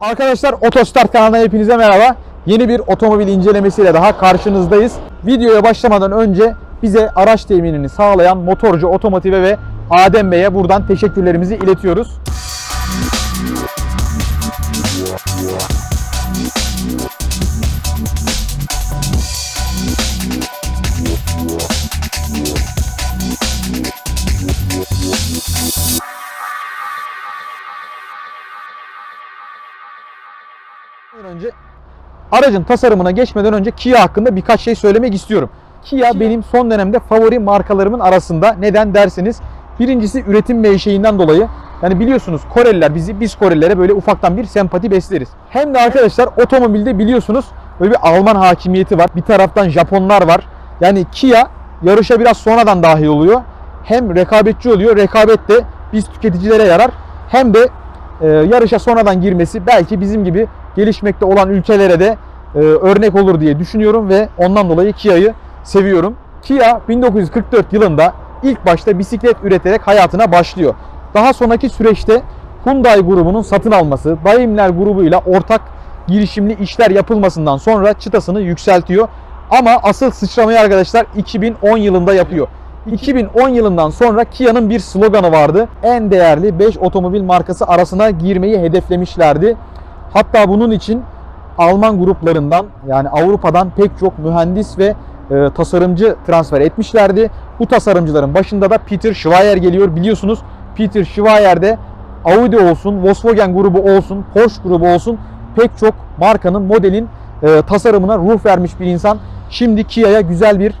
Arkadaşlar Otostart kanalına hepinize merhaba. Yeni bir otomobil incelemesiyle daha karşınızdayız. Videoya başlamadan önce bize araç teminini sağlayan Motorcu Otomotiv'e ve Adem Bey'e buradan teşekkürlerimizi iletiyoruz. Aracın tasarımına geçmeden önce Kia hakkında birkaç şey söylemek istiyorum. Kia, benim son dönemde favori markalarımın arasında. Neden derseniz birincisi üretim menşeinden dolayı. Yani biliyorsunuz Koreliler bizi biz Korelilere böyle ufaktan bir sempati besleriz. Hem de arkadaşlar otomobilde biliyorsunuz böyle bir Alman hakimiyeti var. Bir taraftan Japonlar var. Yani Kia yarışa biraz sonradan dahil oluyor. Hem rekabetçi oluyor. Rekabet de biz tüketicilere yarar. Hem de e, yarışa sonradan girmesi belki bizim gibi gelişmekte olan ülkelere de e, örnek olur diye düşünüyorum ve ondan dolayı Kia'yı seviyorum. Kia 1944 yılında ilk başta bisiklet üreterek hayatına başlıyor. Daha sonraki süreçte Hyundai grubunun satın alması, Daimler grubuyla ortak girişimli işler yapılmasından sonra çıtasını yükseltiyor. Ama asıl sıçramayı arkadaşlar 2010 yılında yapıyor. 2010 yılından sonra Kia'nın bir sloganı vardı. En değerli 5 otomobil markası arasına girmeyi hedeflemişlerdi. Hatta bunun için Alman gruplarından yani Avrupa'dan pek çok mühendis ve e, tasarımcı transfer etmişlerdi. Bu tasarımcıların başında da Peter Schweier geliyor. Biliyorsunuz Peter Schweier de Audi olsun, Volkswagen grubu olsun, Porsche grubu olsun pek çok markanın, modelin e, tasarımına ruh vermiş bir insan. Şimdi Kia'ya güzel bir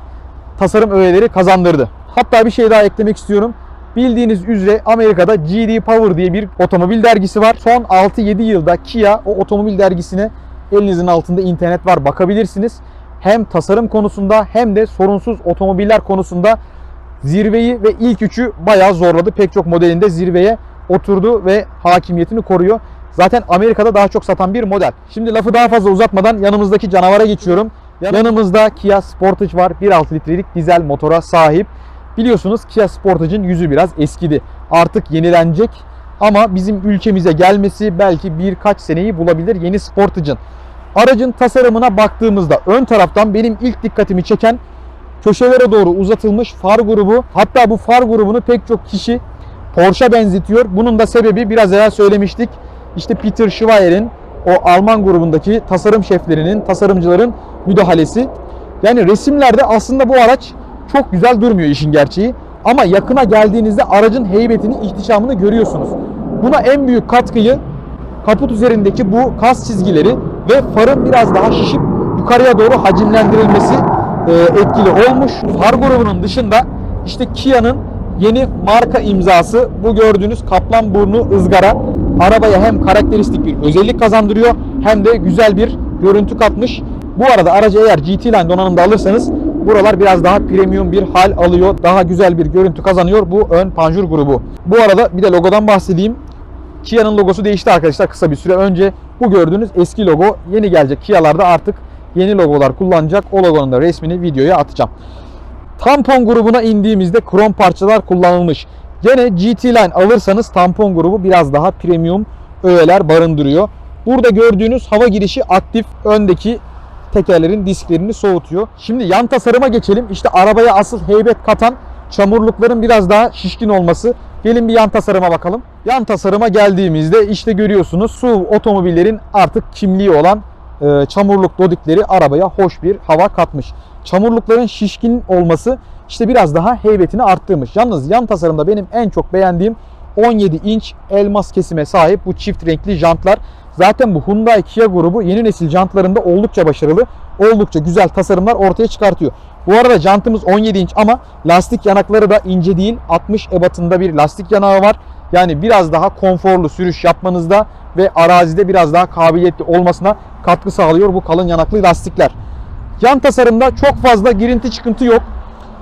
tasarım öğeleri kazandırdı. Hatta bir şey daha eklemek istiyorum. Bildiğiniz üzere Amerika'da GD Power diye bir otomobil dergisi var. Son 6-7 yılda Kia o otomobil dergisine elinizin altında internet var bakabilirsiniz. Hem tasarım konusunda hem de sorunsuz otomobiller konusunda zirveyi ve ilk üçü bayağı zorladı. Pek çok modelinde zirveye oturdu ve hakimiyetini koruyor. Zaten Amerika'da daha çok satan bir model. Şimdi lafı daha fazla uzatmadan yanımızdaki canavara geçiyorum. Yanımızda Kia Sportage var. 1.6 litrelik dizel motora sahip. Biliyorsunuz Kia Sportage'ın yüzü biraz eskidi. Artık yenilenecek ama bizim ülkemize gelmesi belki birkaç seneyi bulabilir yeni Sportage'ın. Aracın tasarımına baktığımızda ön taraftan benim ilk dikkatimi çeken köşelere doğru uzatılmış far grubu. Hatta bu far grubunu pek çok kişi Porsche benzetiyor. Bunun da sebebi biraz evvel söylemiştik. İşte Peter Schweier'in o Alman grubundaki tasarım şeflerinin, tasarımcıların müdahalesi. Yani resimlerde aslında bu araç çok güzel durmuyor işin gerçeği. Ama yakına geldiğinizde aracın heybetini, ihtişamını görüyorsunuz. Buna en büyük katkıyı kaput üzerindeki bu kas çizgileri ve farın biraz daha şişip yukarıya doğru hacimlendirilmesi e, etkili olmuş. Far grubunun dışında işte Kia'nın yeni marka imzası bu gördüğünüz kaplan burnu ızgara arabaya hem karakteristik bir özellik kazandırıyor hem de güzel bir görüntü katmış. Bu arada aracı eğer GT Line donanımda alırsanız buralar biraz daha premium bir hal alıyor. Daha güzel bir görüntü kazanıyor bu ön panjur grubu. Bu arada bir de logodan bahsedeyim. Kia'nın logosu değişti arkadaşlar kısa bir süre önce. Bu gördüğünüz eski logo yeni gelecek Kia'larda artık yeni logolar kullanacak. O logonun da resmini videoya atacağım. Tampon grubuna indiğimizde krom parçalar kullanılmış. Gene GT Line alırsanız tampon grubu biraz daha premium öğeler barındırıyor. Burada gördüğünüz hava girişi aktif öndeki tekerlerin disklerini soğutuyor. Şimdi yan tasarıma geçelim. İşte arabaya asıl heybet katan çamurlukların biraz daha şişkin olması. Gelin bir yan tasarıma bakalım. Yan tasarıma geldiğimizde işte görüyorsunuz SUV otomobillerin artık kimliği olan e, çamurluk dodikleri arabaya hoş bir hava katmış. Çamurlukların şişkin olması işte biraz daha heybetini arttırmış. Yalnız yan tasarımda benim en çok beğendiğim 17 inç elmas kesime sahip bu çift renkli jantlar. Zaten bu Hyundai Kia grubu yeni nesil jantlarında oldukça başarılı, oldukça güzel tasarımlar ortaya çıkartıyor. Bu arada jantımız 17 inç ama lastik yanakları da ince değil. 60 ebatında bir lastik yanağı var. Yani biraz daha konforlu sürüş yapmanızda ve arazide biraz daha kabiliyetli olmasına katkı sağlıyor bu kalın yanaklı lastikler. Yan tasarımda çok fazla girinti çıkıntı yok.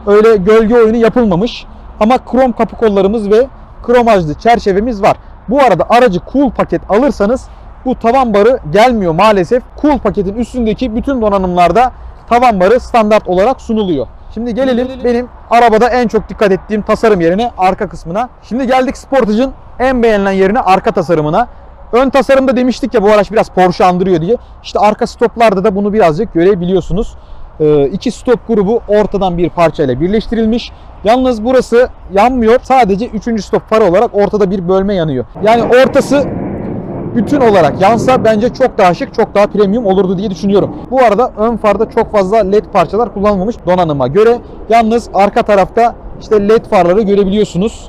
Öyle gölge oyunu yapılmamış. Ama krom kapı kollarımız ve kromajlı çerçevemiz var. Bu arada aracı cool paket alırsanız bu tavan barı gelmiyor maalesef. Cool paketin üstündeki bütün donanımlarda tavan barı standart olarak sunuluyor. Şimdi gelelim benim arabada en çok dikkat ettiğim tasarım yerine arka kısmına. Şimdi geldik Sportage'ın en beğenilen yerine arka tasarımına. Ön tasarımda demiştik ya bu araç biraz Porsche andırıyor diye. İşte arka stoplarda da bunu birazcık görebiliyorsunuz. Ee, iki stop grubu ortadan bir parçayla birleştirilmiş. Yalnız burası yanmıyor. Sadece üçüncü stop farı olarak ortada bir bölme yanıyor. Yani ortası bütün olarak yansa bence çok daha şık, çok daha premium olurdu diye düşünüyorum. Bu arada ön farda çok fazla led parçalar kullanılmamış donanıma göre. Yalnız arka tarafta işte led farları görebiliyorsunuz.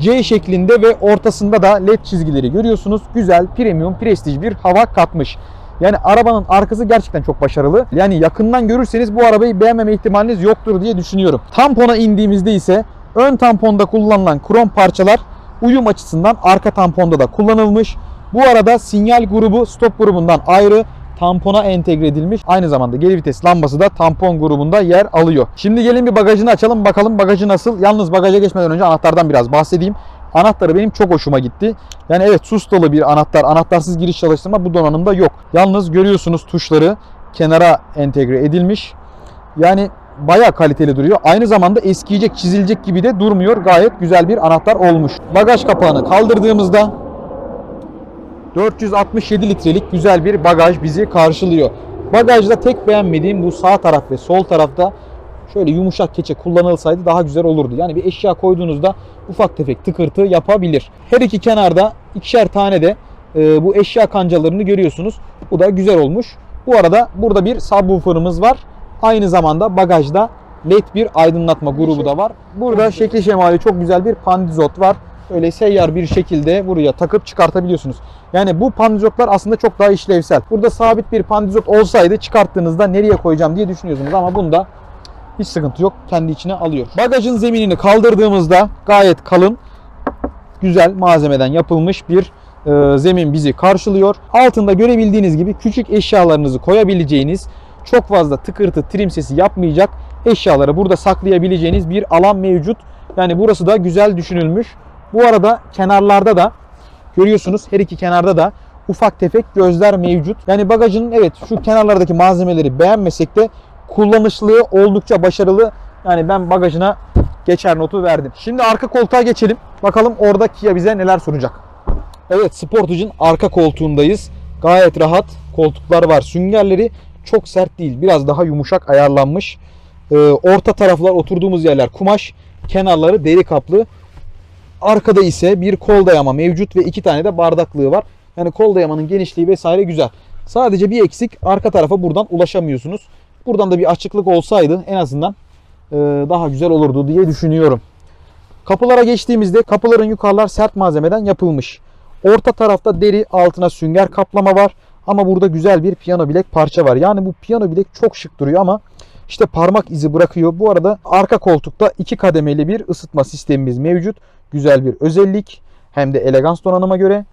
C şeklinde ve ortasında da led çizgileri görüyorsunuz. Güzel, premium, prestij bir hava katmış. Yani arabanın arkası gerçekten çok başarılı. Yani yakından görürseniz bu arabayı beğenmeme ihtimaliniz yoktur diye düşünüyorum. Tampona indiğimizde ise ön tamponda kullanılan krom parçalar uyum açısından arka tamponda da kullanılmış. Bu arada sinyal grubu stop grubundan ayrı tampona entegre edilmiş. Aynı zamanda geri vites lambası da tampon grubunda yer alıyor. Şimdi gelin bir bagajını açalım bakalım bagajı nasıl. Yalnız bagaja geçmeden önce anahtardan biraz bahsedeyim. Anahtarı benim çok hoşuma gitti. Yani evet sus dolu bir anahtar. Anahtarsız giriş çalıştırma bu donanımda yok. Yalnız görüyorsunuz tuşları kenara entegre edilmiş. Yani bayağı kaliteli duruyor. Aynı zamanda eskiyecek, çizilecek gibi de durmuyor. Gayet güzel bir anahtar olmuş. Bagaj kapağını kaldırdığımızda 467 litrelik güzel bir bagaj bizi karşılıyor. Bagajda tek beğenmediğim bu sağ taraf ve sol tarafta şöyle yumuşak keçe kullanılsaydı daha güzel olurdu. Yani bir eşya koyduğunuzda ufak tefek tıkırtı yapabilir. Her iki kenarda ikişer tane de e, bu eşya kancalarını görüyorsunuz. Bu da güzel olmuş. Bu arada burada bir subwoofer'ımız var. Aynı zamanda bagajda led bir aydınlatma grubu da var. Burada şekli şemali çok güzel bir pandizot var. Öyle seyyar bir şekilde buraya takıp çıkartabiliyorsunuz. Yani bu pandizotlar aslında çok daha işlevsel. Burada sabit bir pandizot olsaydı çıkarttığınızda nereye koyacağım diye düşünüyorsunuz ama bunda hiç sıkıntı yok. Kendi içine alıyor. Bagajın zeminini kaldırdığımızda gayet kalın, güzel malzemeden yapılmış bir e, zemin bizi karşılıyor. Altında görebildiğiniz gibi küçük eşyalarınızı koyabileceğiniz, çok fazla tıkırtı, trim sesi yapmayacak eşyaları burada saklayabileceğiniz bir alan mevcut. Yani burası da güzel düşünülmüş. Bu arada kenarlarda da görüyorsunuz her iki kenarda da ufak tefek gözler mevcut. Yani bagajın evet şu kenarlardaki malzemeleri beğenmesek de kullanışlılığı oldukça başarılı. Yani ben bagajına geçer notu verdim. Şimdi arka koltuğa geçelim. Bakalım orada Kia bize neler sunacak. Evet Sportage'ın arka koltuğundayız. Gayet rahat koltuklar var. Süngerleri çok sert değil. Biraz daha yumuşak ayarlanmış. Ee, orta taraflar oturduğumuz yerler kumaş. Kenarları deri kaplı. Arkada ise bir kol dayama mevcut ve iki tane de bardaklığı var. Yani kol dayamanın genişliği vesaire güzel. Sadece bir eksik arka tarafa buradan ulaşamıyorsunuz. Buradan da bir açıklık olsaydı en azından e, daha güzel olurdu diye düşünüyorum. Kapılara geçtiğimizde kapıların yukarılar sert malzemeden yapılmış. Orta tarafta deri altına sünger kaplama var. Ama burada güzel bir piyano bilek parça var. Yani bu piyano bilek çok şık duruyor ama işte parmak izi bırakıyor. Bu arada arka koltukta iki kademeli bir ısıtma sistemimiz mevcut. Güzel bir özellik. Hem de elegans donanıma göre.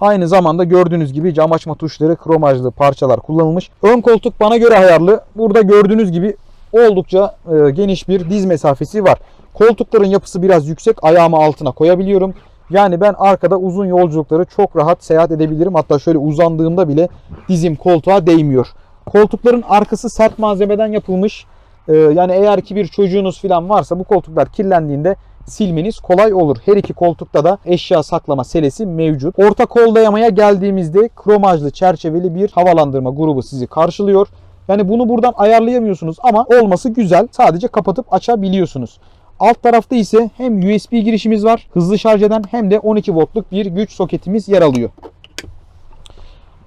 Aynı zamanda gördüğünüz gibi cam açma tuşları kromajlı parçalar kullanılmış. Ön koltuk bana göre ayarlı. Burada gördüğünüz gibi oldukça e, geniş bir diz mesafesi var. Koltukların yapısı biraz yüksek. Ayağımı altına koyabiliyorum. Yani ben arkada uzun yolculukları çok rahat seyahat edebilirim. Hatta şöyle uzandığımda bile dizim koltuğa değmiyor. Koltukların arkası sert malzemeden yapılmış. Ee, yani eğer ki bir çocuğunuz falan varsa bu koltuklar kirlendiğinde silmeniz kolay olur. Her iki koltukta da eşya saklama selesi mevcut. Orta kol dayamaya geldiğimizde kromajlı çerçeveli bir havalandırma grubu sizi karşılıyor. Yani bunu buradan ayarlayamıyorsunuz ama olması güzel. Sadece kapatıp açabiliyorsunuz. Alt tarafta ise hem USB girişimiz var hızlı şarj eden hem de 12 voltluk bir güç soketimiz yer alıyor.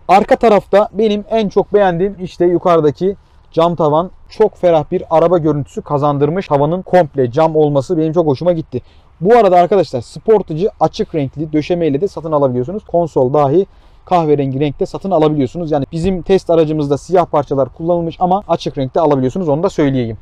Arka tarafta benim en çok beğendiğim işte yukarıdaki cam tavan çok ferah bir araba görüntüsü kazandırmış. Havanın komple cam olması benim çok hoşuma gitti. Bu arada arkadaşlar Sportage'ı açık renkli döşemeyle de satın alabiliyorsunuz. Konsol dahi kahverengi renkte satın alabiliyorsunuz. Yani bizim test aracımızda siyah parçalar kullanılmış ama açık renkte alabiliyorsunuz. Onu da söyleyeyim.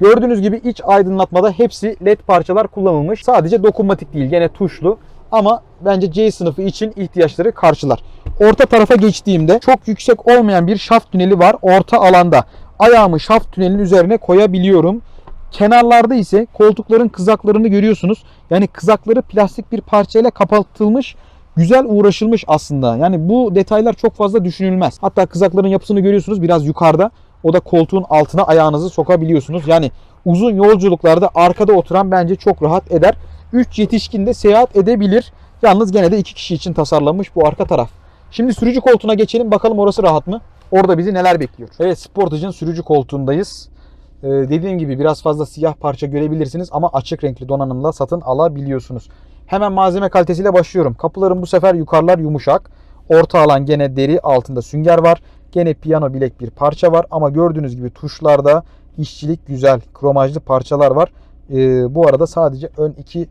Gördüğünüz gibi iç aydınlatmada hepsi led parçalar kullanılmış. Sadece dokunmatik değil gene tuşlu ama bence C sınıfı için ihtiyaçları karşılar. Orta tarafa geçtiğimde çok yüksek olmayan bir şaft tüneli var orta alanda. Ayağımı şaft tünelin üzerine koyabiliyorum. Kenarlarda ise koltukların kızaklarını görüyorsunuz. Yani kızakları plastik bir parçayla kapatılmış. Güzel uğraşılmış aslında. Yani bu detaylar çok fazla düşünülmez. Hatta kızakların yapısını görüyorsunuz biraz yukarıda. O da koltuğun altına ayağınızı sokabiliyorsunuz. Yani uzun yolculuklarda arkada oturan bence çok rahat eder. 3 yetişkin de seyahat edebilir. Yalnız gene de 2 kişi için tasarlanmış bu arka taraf. Şimdi sürücü koltuğuna geçelim bakalım orası rahat mı? Orada bizi neler bekliyor? Evet Sportage'ın sürücü koltuğundayız. Ee, dediğim gibi biraz fazla siyah parça görebilirsiniz ama açık renkli donanımla satın alabiliyorsunuz. Hemen malzeme kalitesiyle başlıyorum. Kapıların bu sefer yukarılar yumuşak. Orta alan gene deri altında sünger var. Gene piyano bilek bir parça var ama gördüğünüz gibi tuşlarda işçilik güzel kromajlı parçalar var. Ee, bu arada sadece ön iki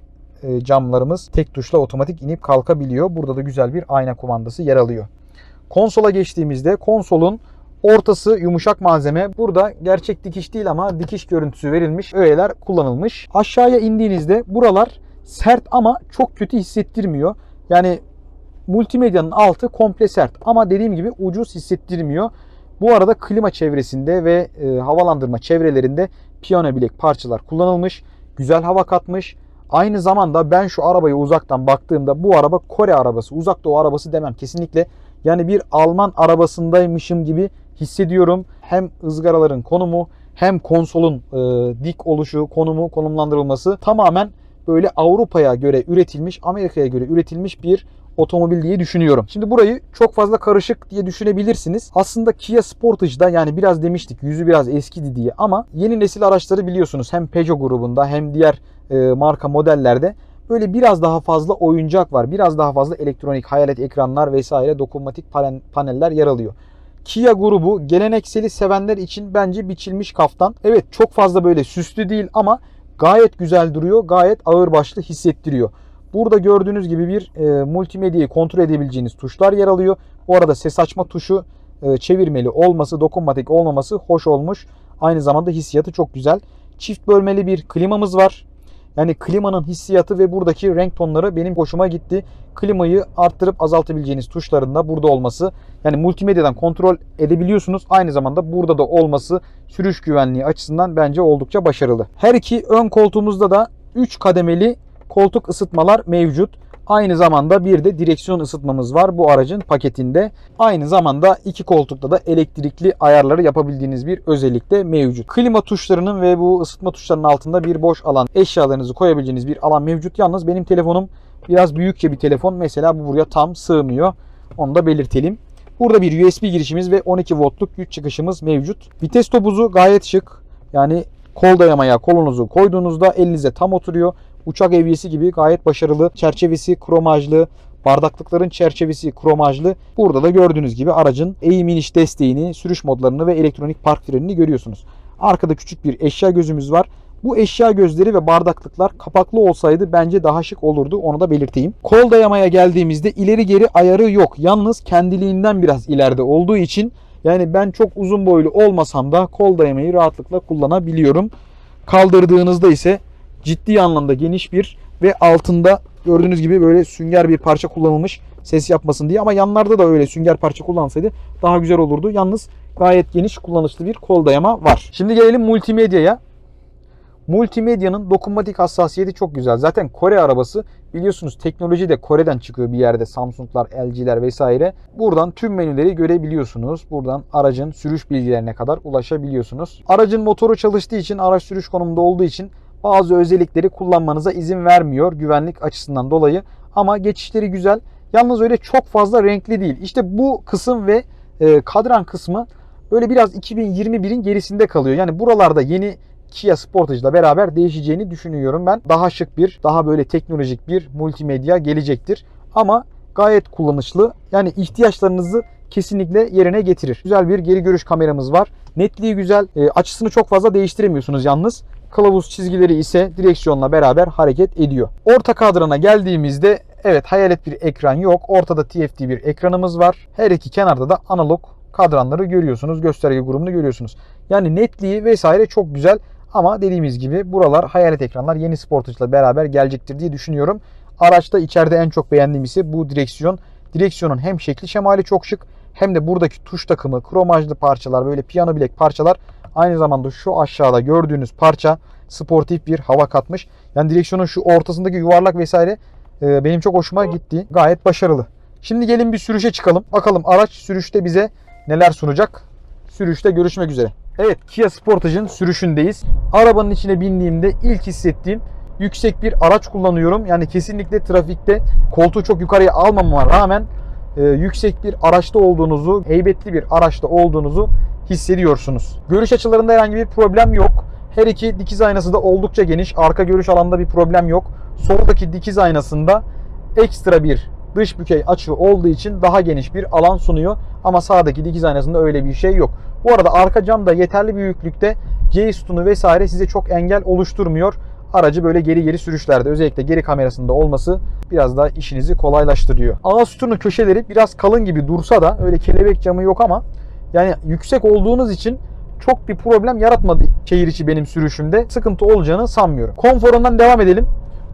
camlarımız tek tuşla otomatik inip kalkabiliyor. Burada da güzel bir ayna kumandası yer alıyor. Konsola geçtiğimizde konsolun ortası yumuşak malzeme. Burada gerçek dikiş değil ama dikiş görüntüsü verilmiş öğeler kullanılmış. Aşağıya indiğinizde buralar sert ama çok kötü hissettirmiyor. Yani multimedyanın altı komple sert ama dediğim gibi ucuz hissettirmiyor. Bu arada klima çevresinde ve e, havalandırma çevrelerinde piyano bilek parçalar kullanılmış. Güzel hava katmış. Aynı zamanda ben şu arabayı uzaktan baktığımda bu araba Kore arabası, uzak doğu arabası demem kesinlikle. Yani bir Alman arabasındaymışım gibi hissediyorum. Hem ızgaraların konumu hem konsolun e, dik oluşu, konumu, konumlandırılması tamamen böyle Avrupa'ya göre üretilmiş, Amerika'ya göre üretilmiş bir otomobil diye düşünüyorum. Şimdi burayı çok fazla karışık diye düşünebilirsiniz. Aslında Kia Sportage'da yani biraz demiştik yüzü biraz eskidi diye ama yeni nesil araçları biliyorsunuz hem Peugeot grubunda hem diğer e, marka modellerde böyle biraz daha fazla oyuncak var. Biraz daha fazla elektronik hayalet ekranlar vesaire dokunmatik palen- paneller yer alıyor. Kia grubu gelenekseli sevenler için bence biçilmiş kaftan. Evet çok fazla böyle süslü değil ama gayet güzel duruyor. Gayet ağırbaşlı hissettiriyor. Burada gördüğünüz gibi bir e, multimedyayı kontrol edebileceğiniz tuşlar yer alıyor. Bu arada ses açma tuşu e, çevirmeli olması, dokunmatik olmaması hoş olmuş. Aynı zamanda hissiyatı çok güzel. Çift bölmeli bir klimamız var. Yani klimanın hissiyatı ve buradaki renk tonları benim hoşuma gitti. Klimayı arttırıp azaltabileceğiniz tuşların da burada olması. Yani multimedyadan kontrol edebiliyorsunuz. Aynı zamanda burada da olması sürüş güvenliği açısından bence oldukça başarılı. Her iki ön koltuğumuzda da 3 kademeli koltuk ısıtmalar mevcut. Aynı zamanda bir de direksiyon ısıtmamız var bu aracın paketinde. Aynı zamanda iki koltukta da elektrikli ayarları yapabildiğiniz bir özellik de mevcut. Klima tuşlarının ve bu ısıtma tuşlarının altında bir boş alan, eşyalarınızı koyabileceğiniz bir alan mevcut. Yalnız benim telefonum biraz büyükçe bir telefon. Mesela bu buraya tam sığmıyor. Onu da belirtelim. Burada bir USB girişimiz ve 12 voltluk güç çıkışımız mevcut. Vites topuzu gayet şık. Yani kol dayamaya kolunuzu koyduğunuzda elinize tam oturuyor uçak evyesi gibi gayet başarılı. Çerçevesi kromajlı, bardaklıkların çerçevesi kromajlı. Burada da gördüğünüz gibi aracın eğim iniş desteğini, sürüş modlarını ve elektronik park frenini görüyorsunuz. Arkada küçük bir eşya gözümüz var. Bu eşya gözleri ve bardaklıklar kapaklı olsaydı bence daha şık olurdu. Onu da belirteyim. Kol dayamaya geldiğimizde ileri geri ayarı yok. Yalnız kendiliğinden biraz ileride olduğu için yani ben çok uzun boylu olmasam da kol dayamayı rahatlıkla kullanabiliyorum. Kaldırdığınızda ise ciddi anlamda geniş bir ve altında gördüğünüz gibi böyle sünger bir parça kullanılmış ses yapmasın diye ama yanlarda da öyle sünger parça kullansaydı daha güzel olurdu. Yalnız gayet geniş kullanışlı bir kol dayama var. Şimdi gelelim multimedyaya. Multimedyanın dokunmatik hassasiyeti çok güzel. Zaten Kore arabası biliyorsunuz teknoloji de Kore'den çıkıyor bir yerde. Samsung'lar, LG'ler vesaire. Buradan tüm menüleri görebiliyorsunuz. Buradan aracın sürüş bilgilerine kadar ulaşabiliyorsunuz. Aracın motoru çalıştığı için, araç sürüş konumunda olduğu için bazı özellikleri kullanmanıza izin vermiyor güvenlik açısından dolayı. Ama geçişleri güzel. Yalnız öyle çok fazla renkli değil. İşte bu kısım ve e, kadran kısmı böyle biraz 2021'in gerisinde kalıyor. Yani buralarda yeni Kia Sportage ile beraber değişeceğini düşünüyorum ben. Daha şık bir, daha böyle teknolojik bir multimedya gelecektir. Ama gayet kullanışlı. Yani ihtiyaçlarınızı kesinlikle yerine getirir. Güzel bir geri görüş kameramız var. Netliği güzel. E, açısını çok fazla değiştiremiyorsunuz yalnız. Kılavuz çizgileri ise direksiyonla beraber hareket ediyor. Orta kadrana geldiğimizde evet hayalet bir ekran yok. Ortada TFT bir ekranımız var. Her iki kenarda da analog kadranları görüyorsunuz. Gösterge grubunu görüyorsunuz. Yani netliği vesaire çok güzel. Ama dediğimiz gibi buralar hayalet ekranlar yeni Sportage'la beraber gelecektir diye düşünüyorum. Araçta içeride en çok beğendiğim ise bu direksiyon. Direksiyonun hem şekli şemali çok şık hem de buradaki tuş takımı, kromajlı parçalar, böyle piyano bilek parçalar aynı zamanda şu aşağıda gördüğünüz parça sportif bir hava katmış. Yani direksiyonun şu ortasındaki yuvarlak vesaire e, benim çok hoşuma gitti. Gayet başarılı. Şimdi gelin bir sürüşe çıkalım. Bakalım araç sürüşte bize neler sunacak. Sürüşte görüşmek üzere. Evet Kia Sportage'ın sürüşündeyiz. Arabanın içine bindiğimde ilk hissettiğim yüksek bir araç kullanıyorum. Yani kesinlikle trafikte koltuğu çok yukarıya almamama rağmen e, yüksek bir araçta olduğunuzu, heybetli bir araçta olduğunuzu hissediyorsunuz. Görüş açılarında herhangi bir problem yok. Her iki dikiz aynası da oldukça geniş. Arka görüş alanında bir problem yok. Soldaki dikiz aynasında ekstra bir dış bükey açı olduğu için daha geniş bir alan sunuyor. Ama sağdaki dikiz aynasında öyle bir şey yok. Bu arada arka cam da yeterli büyüklükte C sütunu vesaire size çok engel oluşturmuyor. Aracı böyle geri geri sürüşlerde özellikle geri kamerasında olması biraz daha işinizi kolaylaştırıyor. A sütunu köşeleri biraz kalın gibi dursa da öyle kelebek camı yok ama yani yüksek olduğunuz için çok bir problem yaratmadı şehir içi benim sürüşümde. Sıkıntı olacağını sanmıyorum. Konforundan devam edelim.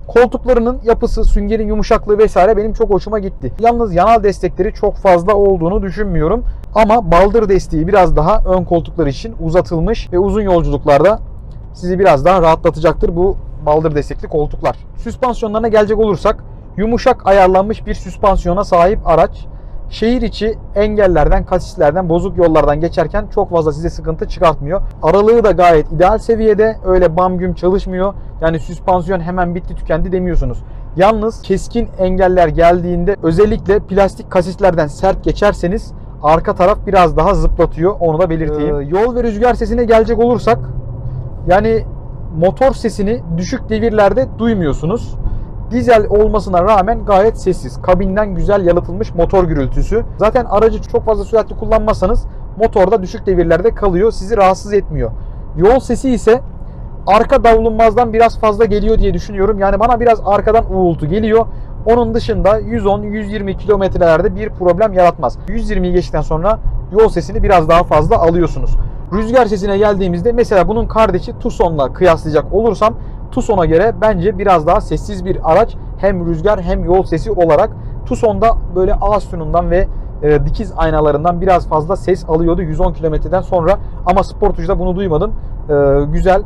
Koltuklarının yapısı, süngerin yumuşaklığı vesaire benim çok hoşuma gitti. Yalnız yanal destekleri çok fazla olduğunu düşünmüyorum. Ama baldır desteği biraz daha ön koltuklar için uzatılmış ve uzun yolculuklarda sizi biraz daha rahatlatacaktır bu baldır destekli koltuklar. Süspansiyonlarına gelecek olursak yumuşak ayarlanmış bir süspansiyona sahip araç. Şehir içi engellerden, kasislerden, bozuk yollardan geçerken çok fazla size sıkıntı çıkartmıyor. Aralığı da gayet ideal seviyede. Öyle bam güm çalışmıyor. Yani süspansiyon hemen bitti tükendi demiyorsunuz. Yalnız keskin engeller geldiğinde özellikle plastik kasislerden sert geçerseniz arka taraf biraz daha zıplatıyor. Onu da belirteyim. Ee, yol ve rüzgar sesine gelecek olursak yani motor sesini düşük devirlerde duymuyorsunuz. Dizel olmasına rağmen gayet sessiz. Kabinden güzel yalıtılmış motor gürültüsü. Zaten aracı çok fazla süratli kullanmazsanız motorda düşük devirlerde kalıyor. Sizi rahatsız etmiyor. Yol sesi ise arka davulunmazdan biraz fazla geliyor diye düşünüyorum. Yani bana biraz arkadan uğultu geliyor. Onun dışında 110-120 kilometrelerde bir problem yaratmaz. 120'yi geçtikten sonra yol sesini biraz daha fazla alıyorsunuz. Rüzgar sesine geldiğimizde mesela bunun kardeşi Tucson'la kıyaslayacak olursam Tucson'a göre bence biraz daha sessiz bir araç. Hem rüzgar hem yol sesi olarak. Tucson'da böyle ağ sütunundan ve e, dikiz aynalarından biraz fazla ses alıyordu 110 kilometreden sonra. Ama Sportage'da bunu duymadım. E, güzel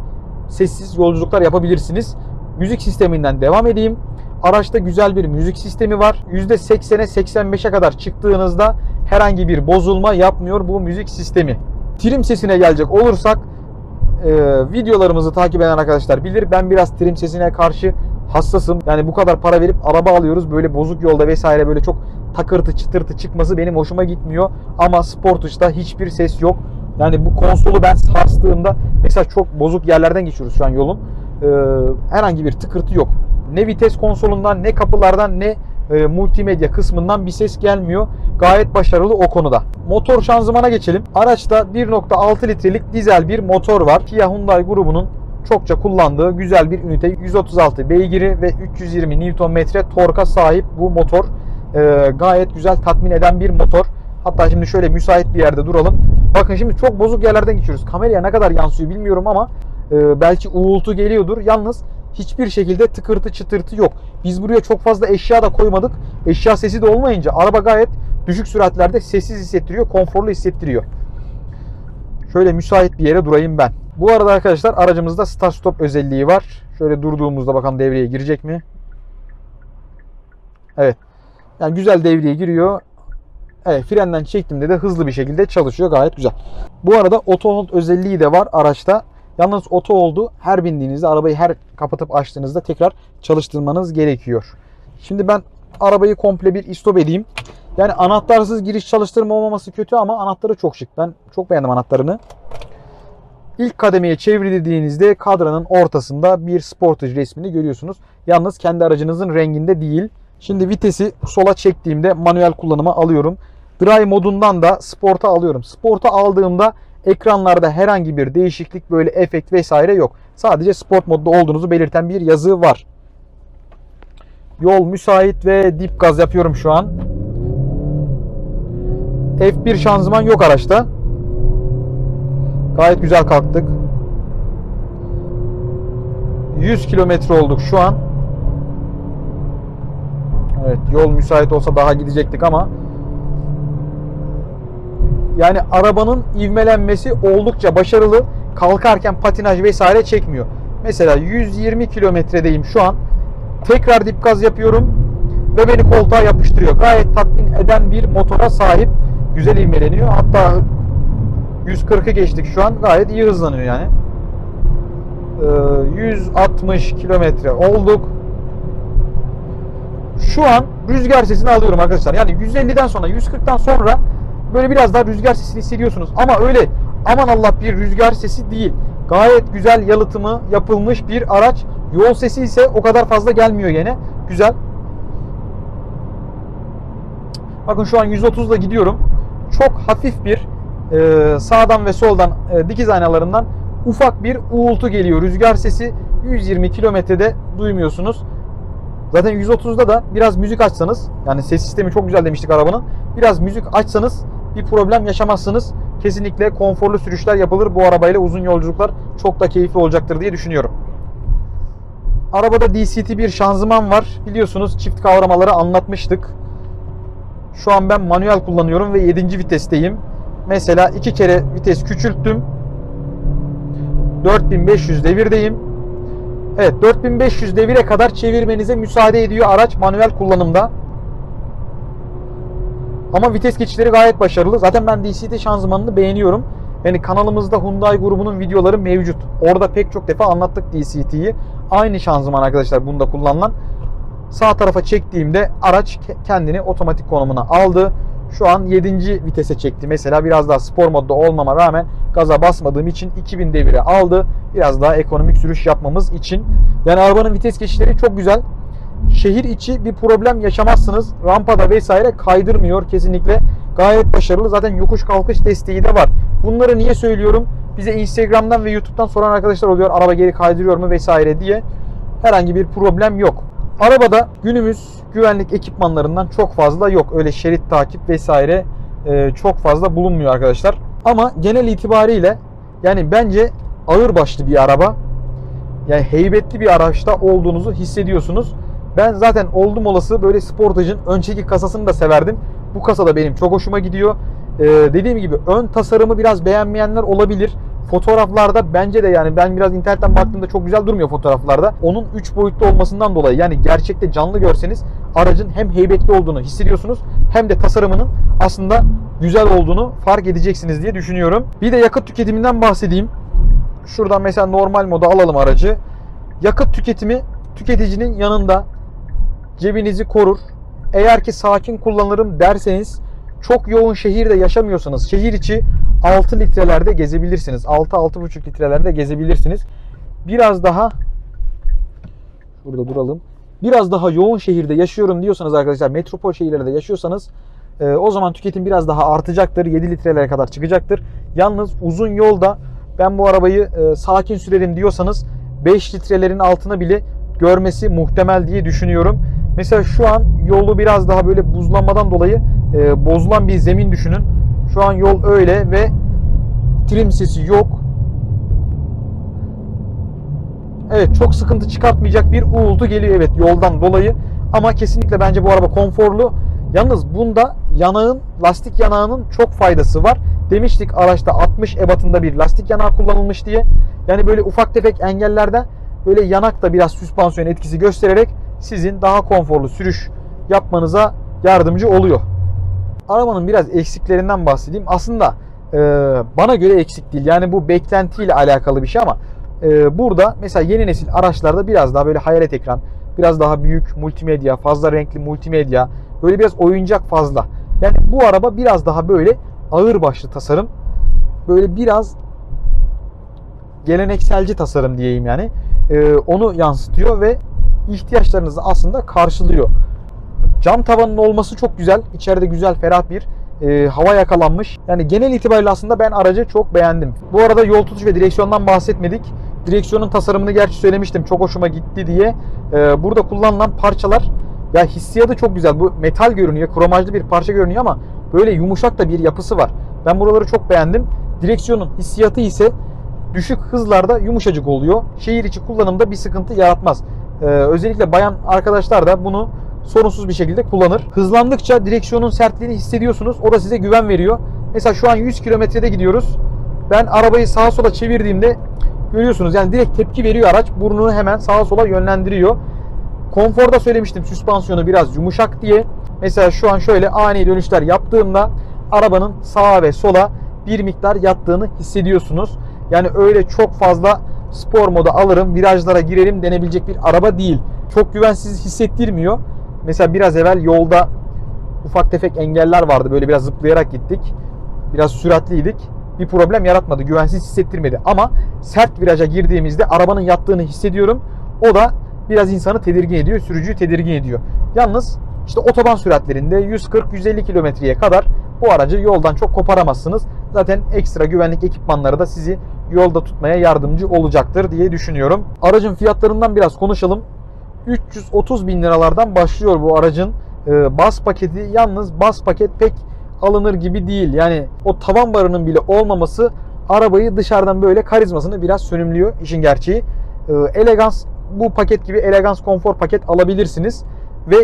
sessiz yolculuklar yapabilirsiniz. Müzik sisteminden devam edeyim. Araçta güzel bir müzik sistemi var. %80'e 85'e kadar çıktığınızda herhangi bir bozulma yapmıyor bu müzik sistemi. Trim sesine gelecek olursak e, videolarımızı takip eden arkadaşlar bilir. Ben biraz trim sesine karşı hassasım. Yani bu kadar para verip araba alıyoruz. Böyle bozuk yolda vesaire böyle çok takırtı çıtırtı çıkması benim hoşuma gitmiyor. Ama Sportage'da hiçbir ses yok. Yani bu konsolu ben sarstığımda mesela çok bozuk yerlerden geçiyoruz şu an yolun. Ee, herhangi bir tıkırtı yok. Ne vites konsolundan ne kapılardan ne e, multimedya kısmından bir ses gelmiyor. Gayet başarılı o konuda. Motor şanzımana geçelim. Araçta 1.6 litrelik dizel bir motor var. Kia Hyundai grubunun çokça kullandığı güzel bir ünite. 136 beygiri ve 320 Nm torka sahip bu motor. Ee, gayet güzel tatmin eden bir motor. Hatta şimdi şöyle müsait bir yerde duralım. Bakın şimdi çok bozuk yerlerden geçiyoruz. Kameraya ne kadar yansıyor bilmiyorum ama e, belki uğultu geliyordur. Yalnız hiçbir şekilde tıkırtı çıtırtı yok. Biz buraya çok fazla eşya da koymadık. Eşya sesi de olmayınca araba gayet düşük süratlerde sessiz hissettiriyor, konforlu hissettiriyor. Şöyle müsait bir yere durayım ben. Bu arada arkadaşlar aracımızda start stop özelliği var. Şöyle durduğumuzda bakalım devreye girecek mi? Evet. Yani güzel devreye giriyor. Evet frenden çektiğimde de hızlı bir şekilde çalışıyor. Gayet güzel. Bu arada auto hold özelliği de var araçta. Yalnız oto oldu. Her bindiğinizde arabayı her kapatıp açtığınızda tekrar çalıştırmanız gerekiyor. Şimdi ben arabayı komple bir istop edeyim. Yani anahtarsız giriş çalıştırma olmaması kötü ama anahtarı çok şık. Ben çok beğendim anahtarını. İlk kademeye çevirdiğinizde kadranın ortasında bir Sportage resmini görüyorsunuz. Yalnız kendi aracınızın renginde değil. Şimdi vitesi sola çektiğimde manuel kullanıma alıyorum. Drive modundan da Sport'a alıyorum. Sport'a aldığımda ekranlarda herhangi bir değişiklik böyle efekt vesaire yok. Sadece sport modda olduğunuzu belirten bir yazı var. Yol müsait ve dip gaz yapıyorum şu an. F1 şanzıman yok araçta. Gayet güzel kalktık. 100 kilometre olduk şu an. Evet yol müsait olsa daha gidecektik ama yani arabanın ivmelenmesi oldukça başarılı. Kalkarken patinaj vesaire çekmiyor. Mesela 120 kilometredeyim şu an. Tekrar dip gaz yapıyorum ve beni koltuğa yapıştırıyor. Gayet tatmin eden bir motora sahip. Güzel ivmeleniyor. Hatta 140'ı geçtik şu an. Gayet iyi hızlanıyor yani. Ee, 160 kilometre olduk. Şu an rüzgar sesini alıyorum arkadaşlar. Yani 150'den sonra 140'tan sonra böyle biraz daha rüzgar sesini hissediyorsunuz. Ama öyle aman Allah bir rüzgar sesi değil. Gayet güzel yalıtımı yapılmış bir araç. Yol sesi ise o kadar fazla gelmiyor gene. Güzel. Bakın şu an 130'la gidiyorum. Çok hafif bir e, sağdan ve soldan e, dikiz aynalarından ufak bir uğultu geliyor. Rüzgar sesi 120 kilometrede duymuyorsunuz. Zaten 130'da da biraz müzik açsanız yani ses sistemi çok güzel demiştik arabanın. Biraz müzik açsanız bir problem yaşamazsınız. Kesinlikle konforlu sürüşler yapılır bu arabayla uzun yolculuklar çok da keyifli olacaktır diye düşünüyorum. Arabada DCT bir şanzıman var. Biliyorsunuz çift kavramaları anlatmıştık. Şu an ben manuel kullanıyorum ve 7. vitesteyim. Mesela iki kere vites küçülttüm. 4500 devirdeyim. Evet 4500 devire kadar çevirmenize müsaade ediyor araç manuel kullanımda. Ama vites geçişleri gayet başarılı. Zaten ben DCT şanzımanını beğeniyorum. Yani kanalımızda Hyundai grubunun videoları mevcut. Orada pek çok defa anlattık DCT'yi. Aynı şanzıman arkadaşlar bunda kullanılan. Sağ tarafa çektiğimde araç kendini otomatik konumuna aldı. Şu an 7. vitese çekti. Mesela biraz daha spor modda olmama rağmen gaza basmadığım için 2000 devire aldı. Biraz daha ekonomik sürüş yapmamız için. Yani arabanın vites geçişleri çok güzel. Şehir içi bir problem yaşamazsınız. Rampada vesaire kaydırmıyor kesinlikle. Gayet başarılı. Zaten yokuş kalkış desteği de var. Bunları niye söylüyorum? Bize Instagram'dan ve YouTube'dan soran arkadaşlar oluyor. Araba geri kaydırıyor mu vesaire diye. Herhangi bir problem yok. Arabada günümüz güvenlik ekipmanlarından çok fazla yok. Öyle şerit takip vesaire e, çok fazla bulunmuyor arkadaşlar. Ama genel itibariyle yani bence ağır başlı bir araba. Yani heybetli bir araçta olduğunuzu hissediyorsunuz. Ben zaten oldum olası böyle Sportage'ın ön çekik kasasını da severdim. Bu kasa da benim çok hoşuma gidiyor. Ee, dediğim gibi ön tasarımı biraz beğenmeyenler olabilir. Fotoğraflarda bence de yani ben biraz internetten baktığımda çok güzel durmuyor fotoğraflarda. Onun 3 boyutlu olmasından dolayı yani gerçekte canlı görseniz aracın hem heybetli olduğunu hissediyorsunuz hem de tasarımının aslında güzel olduğunu fark edeceksiniz diye düşünüyorum. Bir de yakıt tüketiminden bahsedeyim. Şuradan mesela normal moda alalım aracı. Yakıt tüketimi tüketicinin yanında cebinizi korur. Eğer ki sakin kullanırım derseniz çok yoğun şehirde yaşamıyorsanız şehir içi 6 litrelerde gezebilirsiniz. 6-6,5 litrelerde gezebilirsiniz. Biraz daha şurada duralım. Biraz daha yoğun şehirde yaşıyorum diyorsanız arkadaşlar metropol şehirlerde yaşıyorsanız e, o zaman tüketim biraz daha artacaktır. 7 litrelere kadar çıkacaktır. Yalnız uzun yolda ben bu arabayı e, sakin sürerim diyorsanız 5 litrelerin altına bile görmesi muhtemel diye düşünüyorum. Mesela şu an yolu biraz daha böyle buzlanmadan dolayı e, bozulan bir zemin düşünün. Şu an yol öyle ve trim sesi yok. Evet çok sıkıntı çıkartmayacak bir uğultu geliyor evet yoldan dolayı. Ama kesinlikle bence bu araba konforlu. Yalnız bunda yanağın, lastik yanağının çok faydası var. Demiştik araçta 60 ebatında bir lastik yanağı kullanılmış diye. Yani böyle ufak tefek engellerde böyle yanak da biraz süspansiyon etkisi göstererek sizin daha konforlu sürüş yapmanıza yardımcı oluyor. Arabanın biraz eksiklerinden bahsedeyim. Aslında e, bana göre eksik değil. Yani bu beklentiyle alakalı bir şey ama e, burada mesela yeni nesil araçlarda biraz daha böyle hayalet ekran, biraz daha büyük multimedya, fazla renkli multimedya, böyle biraz oyuncak fazla. Yani bu araba biraz daha böyle ağır başlı tasarım. Böyle biraz gelenekselci tasarım diyeyim yani. E, onu yansıtıyor ve ihtiyaçlarınızı aslında karşılıyor. Cam tavanın olması çok güzel. İçeride güzel, ferah bir e, hava yakalanmış. Yani genel itibariyle aslında ben aracı çok beğendim. Bu arada yol tutuş ve direksiyondan bahsetmedik. Direksiyonun tasarımını gerçi söylemiştim. Çok hoşuma gitti diye. E, burada kullanılan parçalar ya hissiyatı çok güzel. Bu metal görünüyor. Kromajlı bir parça görünüyor ama böyle yumuşak da bir yapısı var. Ben buraları çok beğendim. Direksiyonun hissiyatı ise düşük hızlarda yumuşacık oluyor. Şehir içi kullanımda bir sıkıntı yaratmaz. Ee, özellikle bayan arkadaşlar da bunu sorunsuz bir şekilde kullanır. Hızlandıkça direksiyonun sertliğini hissediyorsunuz. O da size güven veriyor. Mesela şu an 100 kilometrede gidiyoruz. Ben arabayı sağa sola çevirdiğimde görüyorsunuz yani direkt tepki veriyor araç. Burnunu hemen sağa sola yönlendiriyor. Konforda söylemiştim süspansiyonu biraz yumuşak diye. Mesela şu an şöyle ani dönüşler yaptığımda arabanın sağa ve sola bir miktar yattığını hissediyorsunuz. Yani öyle çok fazla spor moda alırım, virajlara girelim denebilecek bir araba değil. Çok güvensiz hissettirmiyor. mesela biraz evvel yolda ufak tefek engeller vardı. Böyle biraz zıplayarak gittik. Biraz süratliydik. Bir problem yaratmadı. Güvensiz hissettirmedi. Ama sert viraja girdiğimizde arabanın yattığını hissediyorum. O da biraz insanı tedirgin ediyor. Sürücüyü tedirgin ediyor. Yalnız işte otoban süratlerinde 140-150 kilometreye kadar bu aracı yoldan çok koparamazsınız. Zaten ekstra güvenlik ekipmanları da sizi yolda tutmaya yardımcı olacaktır diye düşünüyorum. Aracın fiyatlarından biraz konuşalım. 330 bin liralardan başlıyor bu aracın e, bas paketi. Yalnız bas paket pek alınır gibi değil. Yani o tavan barının bile olmaması arabayı dışarıdan böyle karizmasını biraz sönümlüyor işin gerçeği. E, elegans bu paket gibi elegans konfor paket alabilirsiniz ve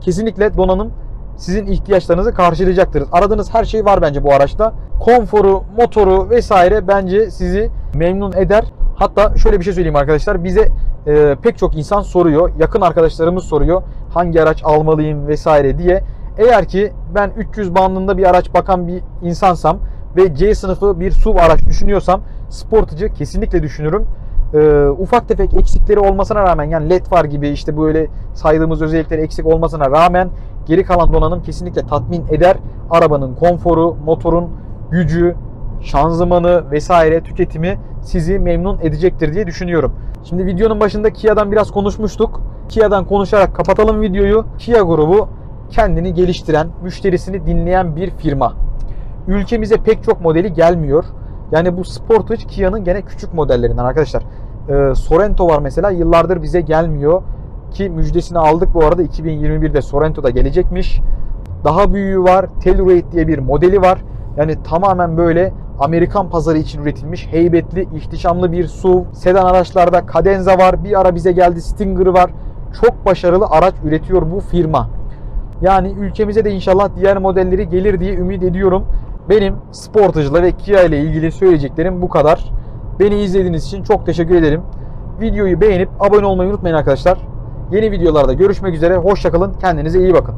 kesinlikle donanım sizin ihtiyaçlarınızı karşılayacaktır. Aradığınız her şey var bence bu araçta. Konforu, motoru vesaire bence sizi memnun eder. Hatta şöyle bir şey söyleyeyim arkadaşlar. Bize e, pek çok insan soruyor. Yakın arkadaşlarımız soruyor. Hangi araç almalıyım vesaire diye. Eğer ki ben 300 bandında bir araç bakan bir insansam ve C sınıfı bir SUV araç düşünüyorsam Sportage'ı kesinlikle düşünürüm. E, ufak tefek eksikleri olmasına rağmen yani LED var gibi işte böyle saydığımız özellikleri eksik olmasına rağmen geri kalan donanım kesinlikle tatmin eder. Arabanın konforu, motorun gücü, şanzımanı vesaire tüketimi sizi memnun edecektir diye düşünüyorum. Şimdi videonun başında Kia'dan biraz konuşmuştuk. Kia'dan konuşarak kapatalım videoyu. Kia grubu kendini geliştiren, müşterisini dinleyen bir firma. Ülkemize pek çok modeli gelmiyor. Yani bu Sportage Kia'nın gene küçük modellerinden arkadaşlar. Ee, Sorento var mesela yıllardır bize gelmiyor ki müjdesini aldık bu arada 2021'de Sorento da gelecekmiş. Daha büyüğü var. Telluride diye bir modeli var. Yani tamamen böyle Amerikan pazarı için üretilmiş heybetli, ihtişamlı bir SUV. Sedan araçlarda Cadenza var. Bir ara bize geldi Stinger var. Çok başarılı araç üretiyor bu firma. Yani ülkemize de inşallah diğer modelleri gelir diye ümit ediyorum. Benim Sportage'la ve Kia ile ilgili söyleyeceklerim bu kadar. Beni izlediğiniz için çok teşekkür ederim. Videoyu beğenip abone olmayı unutmayın arkadaşlar. Yeni videolarda görüşmek üzere. Hoşçakalın. Kendinize iyi bakın.